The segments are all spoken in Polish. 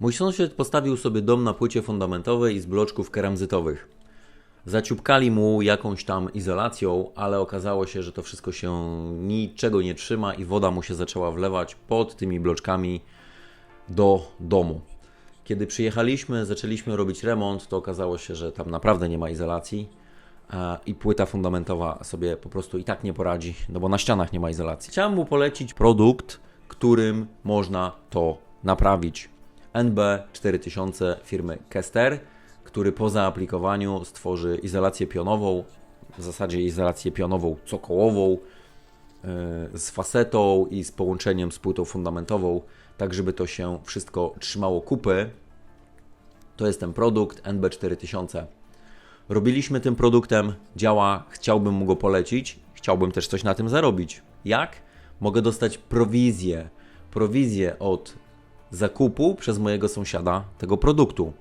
Mój sąsiad postawił sobie dom na płycie fundamentowej z bloczków keramzytowych. Zaciupkali mu jakąś tam izolacją, ale okazało się, że to wszystko się niczego nie trzyma i woda mu się zaczęła wlewać pod tymi bloczkami do domu. Kiedy przyjechaliśmy, zaczęliśmy robić remont, to okazało się, że tam naprawdę nie ma izolacji e, i płyta fundamentowa sobie po prostu i tak nie poradzi, no bo na ścianach nie ma izolacji. Chciałem mu polecić produkt, którym można to naprawić. NB4000 firmy Kester, który po zaaplikowaniu stworzy izolację pionową, w zasadzie izolację pionową cokołową, yy, z fasetą i z połączeniem z płytą fundamentową, tak żeby to się wszystko trzymało kupy. To jest ten produkt NB4000. Robiliśmy tym produktem, działa, chciałbym mu go polecić, chciałbym też coś na tym zarobić. Jak? Mogę dostać prowizję. Prowizję od zakupu przez mojego sąsiada tego produktu.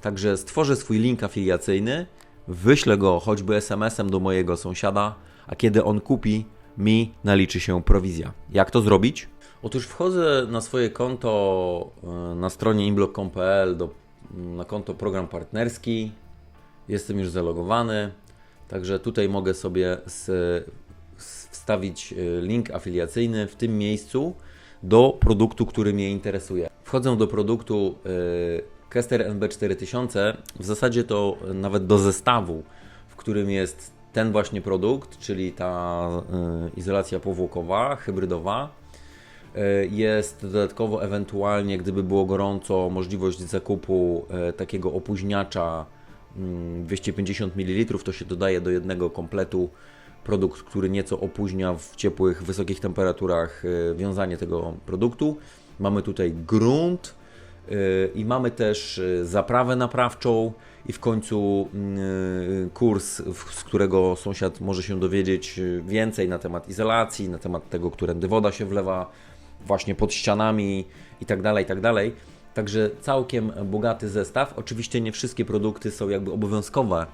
Także stworzę swój link afiliacyjny, wyślę go choćby SMS-em do mojego sąsiada, a kiedy on kupi, mi naliczy się prowizja. Jak to zrobić? Otóż wchodzę na swoje konto e, na stronie inblog.pl na konto program partnerski. Jestem już zalogowany, także tutaj mogę sobie z, z, wstawić e, link afiliacyjny w tym miejscu do produktu, który mnie interesuje. Wchodzę do produktu y, Kester NB4000, w zasadzie to nawet do zestawu, w którym jest ten właśnie produkt, czyli ta y, izolacja powłokowa, hybrydowa. Y, Jest dodatkowo ewentualnie, gdyby było gorąco, możliwość zakupu y, takiego opóźniacza mm, 250 ml, to się dodaje do jednego kompletu produkt, który nieco opóźnia w ciepłych, wysokich temperaturach y, wiązanie tego produktu. Mamy tutaj grunt y, i mamy też y, zaprawę naprawczą i w końcu y, kurs, z którego sąsiad może się dowiedzieć więcej na temat izolacji, na temat tego, którędy woda się wlewa właśnie pod ścianami i tak dalej, i tak. Także całkiem bogaty zestaw. Oczywiście nie wszystkie produkty są jakby obowiązkowe e,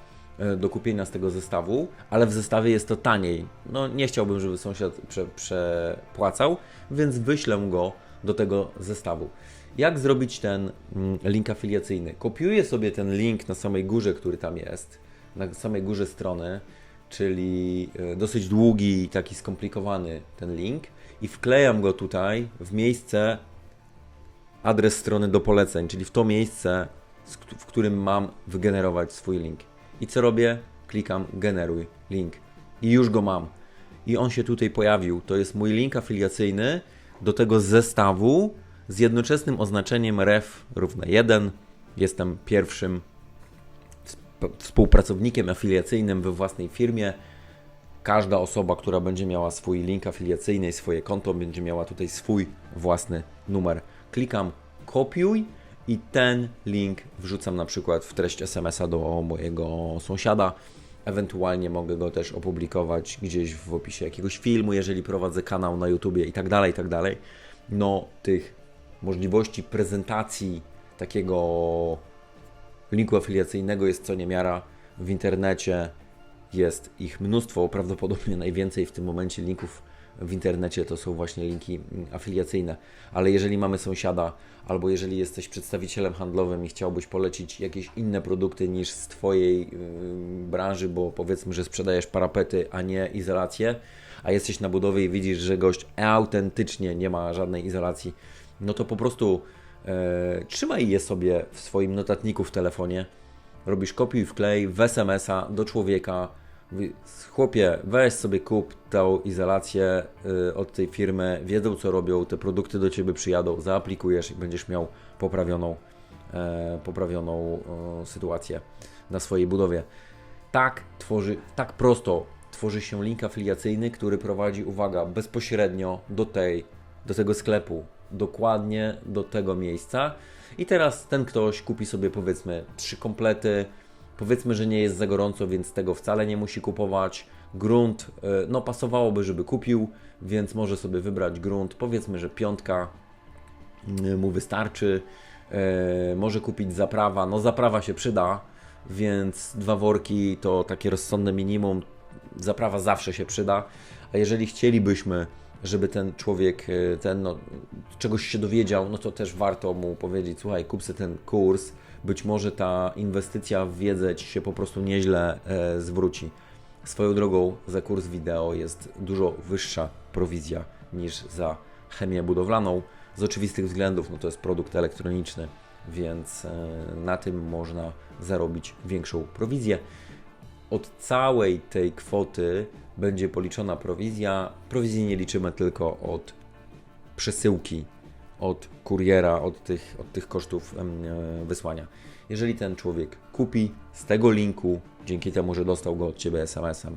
do kupienia z tego zestawu, ale w zestawie jest to taniej. No nie chciałbym, żeby sąsiad prze, przepłacał, więc wyślę go do tego zestawu. Jak zrobić ten mm, link afiliacyjny? Kopiuję sobie ten link na samej górze, który tam jest, na samej górze strony, czyli e, dosyć długi i taki skomplikowany ten link i wklejam go tutaj w miejsce adres strony do poleceń, czyli w to miejsce, w którym mam wygenerować swój link. I co robię? Klikam generuj link i już go mam. I on się tutaj pojawił. To jest mój link afiliacyjny do tego zestawu z jednoczesnym oznaczeniem ref równe 1. Jestem pierwszym wsp- współpracownikiem afiliacyjnym we własnej firmie. Każda osoba, która będzie miała swój link afiliacyjny i swoje konto, będzie miała tutaj swój własny numer. Klikam kopiuj i ten link wrzucam na przykład w treść SMS-a do mojego sąsiada. Ewentualnie mogę go też opublikować gdzieś w opisie jakiegoś filmu, jeżeli prowadzę kanał na YouTubie i tak dalej, i tak dalej. No, tych możliwości prezentacji takiego linku afiliacyjnego jest co niemiara w internecie. Jest ich mnóstwo, prawdopodobnie najwięcej w tym momencie linków w internecie to są właśnie linki mm, afiliacyjne. Ale jeżeli mamy sąsiada, albo jeżeli jesteś przedstawicielem handlowym i chciałbyś polecić jakieś inne produkty niż z Twojej branży, bo powiedzmy, że sprzedajesz parapety, a nie izolację, a jesteś na budowie i widzisz, że gość autentycznie nie ma żadnej izolacji, no to po prostu e, trzymaj je sobie w swoim notatniku w telefonie, robisz kopiuj wklej w SMS-a do człowieka. Chłopie, weź sobie kup tą izolację y, od tej firmy, wiedzą co robią, te produkty do ciebie przyjadą, zaaplikujesz i będziesz miał poprawioną, e, poprawioną sytuację na swojej budowie. Tak tworzy, tak prosto tworzy się link afiliacyjny, który prowadzi, uwaga, bezpośrednio do tej, do tego sklepu, dokładnie do tego miejsca. I teraz ten ktoś kupi sobie powiedzmy trzy komplety, powiedzmy, że nie jest za gorąco, więc tego wcale nie musi kupować. Grunt, y, no pasowałoby, żeby kupił, więc może sobie wybrać grunt, powiedzmy, że piątka y, mu wystarczy. Y, Może kupić zaprawa, no zaprawa się przyda, więc dwa worki to takie rozsądne minimum. Zaprawa zawsze się przyda, a jeżeli chcielibyśmy żeby ten człowiek, e, ten no, czegoś się dowiedział, no to też warto mu powiedzieć, słuchaj, kup sobie ten kurs, być może ta inwestycja w wiedzę Ci się po prostu nieźle e, zwróci. Swoją drogą za kurs wideo jest dużo wyższa prowizja niż za chemię budowlaną. Z oczywistych względów, no to jest produkt elektroniczny, więc e, na tym można zarobić większą prowizję. Od całej tej kwoty będzie policzona prowizja. Prowizji nie liczymy tylko od przesyłki, od kuriera, od tych, od tych kosztów e, wysłania. Jeżeli ten człowiek kupi z tego linku, dzięki temu, że dostał go od Ciebie SMS-em,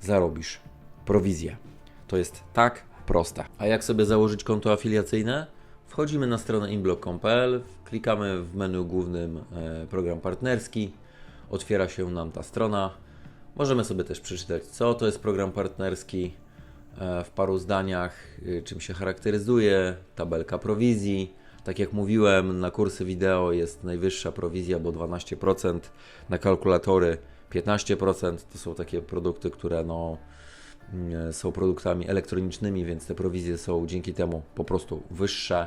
zarobisz prowizję. To jest tak proste. A jak sobie założyć konto afiliacyjne? Wchodzimy na stronę inblog.pl, klikamy w menu głównym e, program partnerski, otwiera się nam ta strona. Możemy sobie też przeczytać, co to jest program partnerski e, w paru zdaniach, y, czym się charakteryzuje, tabelka prowizji. Tak jak mówiłem, na kursy wideo jest najwyższa prowizja, bo 12%, na kalkulatory 15%. To są takie produkty, które no, mm, są produktami elektronicznymi, więc te prowizje są dzięki temu po prostu wyższe.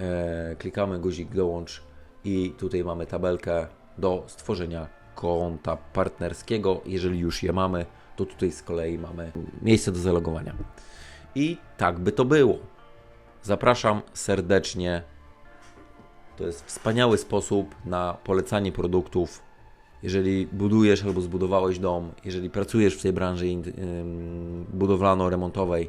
E, Klikamy guzik dołącz i tutaj mamy tabelkę do stworzenia konta partnerskiego. Jeżeli już je mamy, to tutaj z kolei mamy miejsce do zalogowania. I tak by to było. Zapraszam serdecznie. To jest wspaniały sposób na polecanie produktów. Jeżeli budujesz albo zbudowałeś dom, jeżeli pracujesz w tej branży budowlano-remontowej,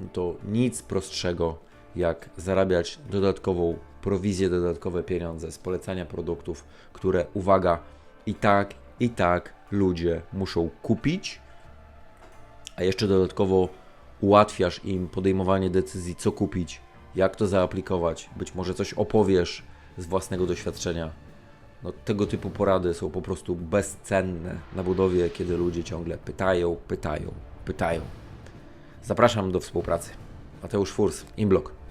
no to nic prostszego jak zarabiać dodatkową prowizję, dodatkowe pieniądze z polecania produktów, które, uwaga, i tak, i tak ludzie muszą kupić, a jeszcze dodatkowo ułatwiasz im podejmowanie decyzji, co kupić, jak to zaaplikować, być może coś opowiesz z własnego doświadczenia. No, tego typu porady są po prostu bezcenne na budowie, kiedy ludzie ciągle pytają, pytają, pytają. Zapraszam do współpracy. Mateusz Furs, Inblog.